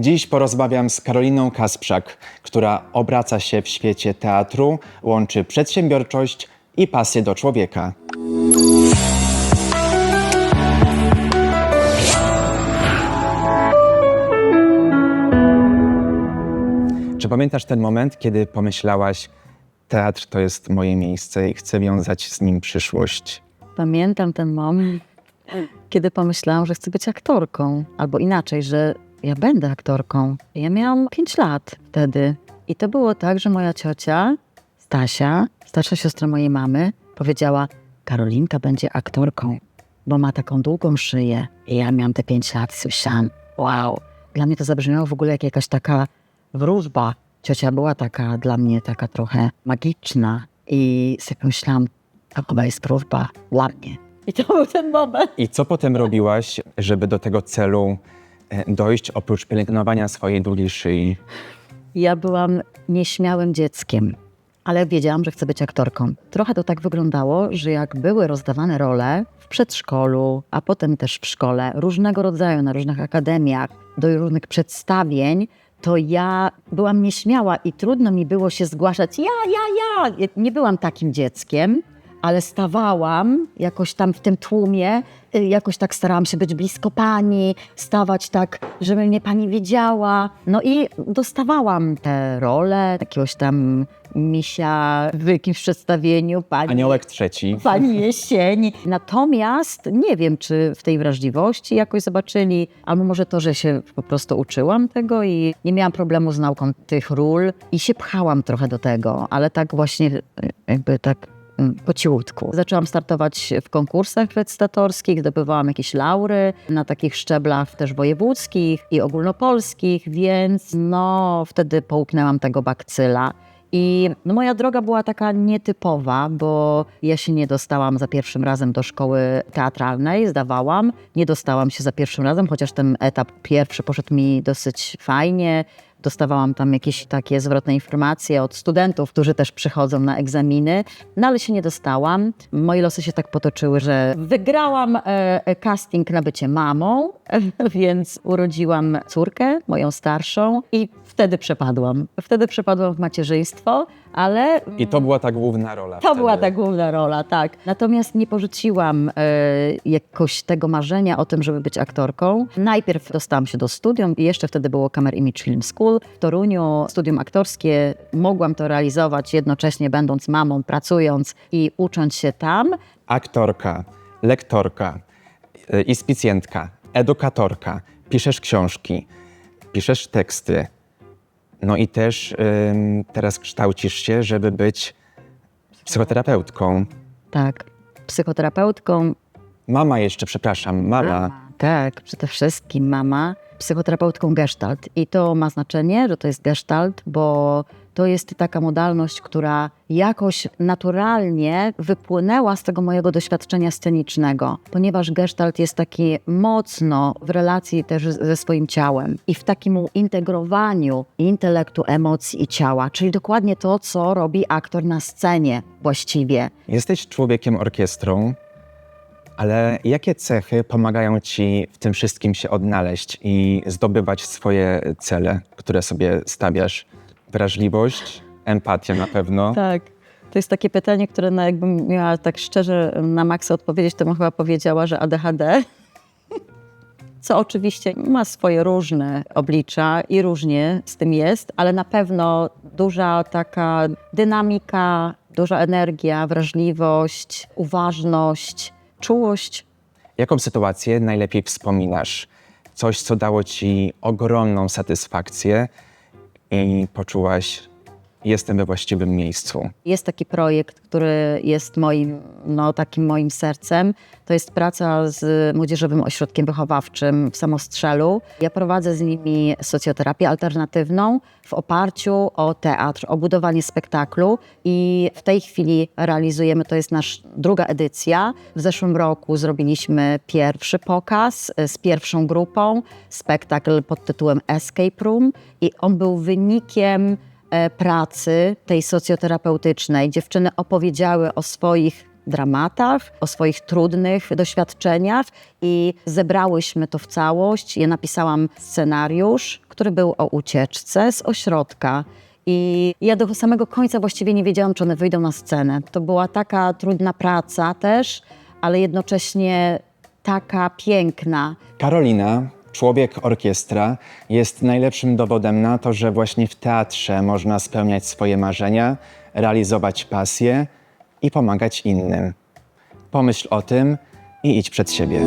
Dziś porozmawiam z Karoliną Kasprzak, która obraca się w świecie teatru, łączy przedsiębiorczość i pasję do człowieka. Czy pamiętasz ten moment, kiedy pomyślałaś, teatr to jest moje miejsce i chcę wiązać z nim przyszłość? Pamiętam ten moment, kiedy pomyślałam, że chcę być aktorką, albo inaczej, że ja będę aktorką. Ja miałam 5 lat wtedy i to było tak, że moja ciocia, Stasia, starsza siostra mojej mamy, powiedziała: Karolinka będzie aktorką, bo ma taką długą szyję. I ja miałam te 5 lat słyszałam: Wow. Dla mnie to zabrzmiało w ogóle jak jakaś taka wróżba. Ciocia była taka dla mnie taka trochę magiczna i sobie pomyślałam, to chyba jest wróżba dla mnie. I to był ten moment. I co potem robiłaś, żeby do tego celu dojść, oprócz pielęgnowania swojej długiej szyi? Ja byłam nieśmiałym dzieckiem, ale wiedziałam, że chcę być aktorką. Trochę to tak wyglądało, że jak były rozdawane role w przedszkolu, a potem też w szkole, różnego rodzaju, na różnych akademiach, do różnych przedstawień, to ja byłam nieśmiała i trudno mi było się zgłaszać. Ja, ja, ja. Nie byłam takim dzieckiem, ale stawałam jakoś tam w tym tłumie, y, jakoś tak starałam się być blisko pani, stawać tak, żeby mnie pani widziała. No i dostawałam te role, jakiegoś tam misia w jakimś przedstawieniu, pani, Aniołek trzeci. pani jesieni. Natomiast nie wiem, czy w tej wrażliwości jakoś zobaczyli, albo może to, że się po prostu uczyłam tego i nie miałam problemu z nauką tych ról i się pchałam trochę do tego, ale tak właśnie y, jakby tak po cichutku. Zaczęłam startować w konkursach recytatorskich, zdobywałam jakieś laury na takich szczeblach też wojewódzkich i ogólnopolskich, więc no wtedy połknęłam tego bakcyla. I no, moja droga była taka nietypowa, bo ja się nie dostałam za pierwszym razem do szkoły teatralnej, zdawałam. Nie dostałam się za pierwszym razem, chociaż ten etap pierwszy poszedł mi dosyć fajnie. Dostawałam tam jakieś takie zwrotne informacje od studentów, którzy też przychodzą na egzaminy, no ale się nie dostałam. Moje losy się tak potoczyły, że wygrałam e, e, casting na bycie mamą, więc urodziłam córkę, moją starszą i wtedy przepadłam. Wtedy przepadłam w macierzyństwo, ale I to była ta główna rola. to wtedy. była ta główna rola, tak. Natomiast nie porzuciłam e, jakoś tego marzenia o tym, żeby być aktorką. Najpierw dostałam się do studium i jeszcze wtedy było Camera Image Film School w Toruniu. Studium aktorskie mogłam to realizować jednocześnie będąc mamą, pracując i ucząc się tam. Aktorka, lektorka, y, ispicjentka, edukatorka, piszesz książki, piszesz teksty. No i też ym, teraz kształcisz się, żeby być psychoterapeutką. Tak, psychoterapeutką, Mama jeszcze, przepraszam, mama. Tak, przede wszystkim mama, psychoterapeutką gestalt. I to ma znaczenie, że to jest gestalt, bo to jest taka modalność, która jakoś naturalnie wypłynęła z tego mojego doświadczenia scenicznego, ponieważ gestalt jest taki mocno w relacji też ze swoim ciałem i w takim integrowaniu intelektu, emocji i ciała, czyli dokładnie to, co robi aktor na scenie właściwie. Jesteś człowiekiem orkiestrą, ale jakie cechy pomagają ci w tym wszystkim się odnaleźć i zdobywać swoje cele, które sobie stawiasz? Wrażliwość, empatia na pewno. Tak. To jest takie pytanie, które no jakbym miała tak szczerze na maksa odpowiedzieć, to bym chyba powiedziała, że ADHD. Co oczywiście ma swoje różne oblicza i różnie z tym jest, ale na pewno duża taka dynamika, duża energia, wrażliwość, uważność, czułość. Jaką sytuację najlepiej wspominasz? Coś, co dało ci ogromną satysfakcję i poczułaś, jestem we właściwym miejscu. Jest taki projekt, który jest moim, no, takim moim sercem. To jest praca z Młodzieżowym Ośrodkiem Wychowawczym w Samostrzelu. Ja prowadzę z nimi socjoterapię alternatywną w oparciu o teatr, o budowanie spektaklu i w tej chwili realizujemy, to jest nasza druga edycja. W zeszłym roku zrobiliśmy pierwszy pokaz e, z pierwszą grupą, spektakl pod tytułem Escape Room i on był wynikiem pracy tej socjoterapeutycznej. Dziewczyny opowiedziały o swoich dramatach, o swoich trudnych doświadczeniach i zebrałyśmy to w całość. Ja napisałam scenariusz, który był o ucieczce z ośrodka. I ja do samego końca właściwie nie wiedziałam, czy one wyjdą na scenę. To była taka trudna praca też, ale jednocześnie taka piękna. Karolina, człowiek orkiestra, jest najlepszym dowodem na to, że właśnie w teatrze można spełniać swoje marzenia, realizować pasje i pomagać innym. Pomyśl o tym i idź przed siebie.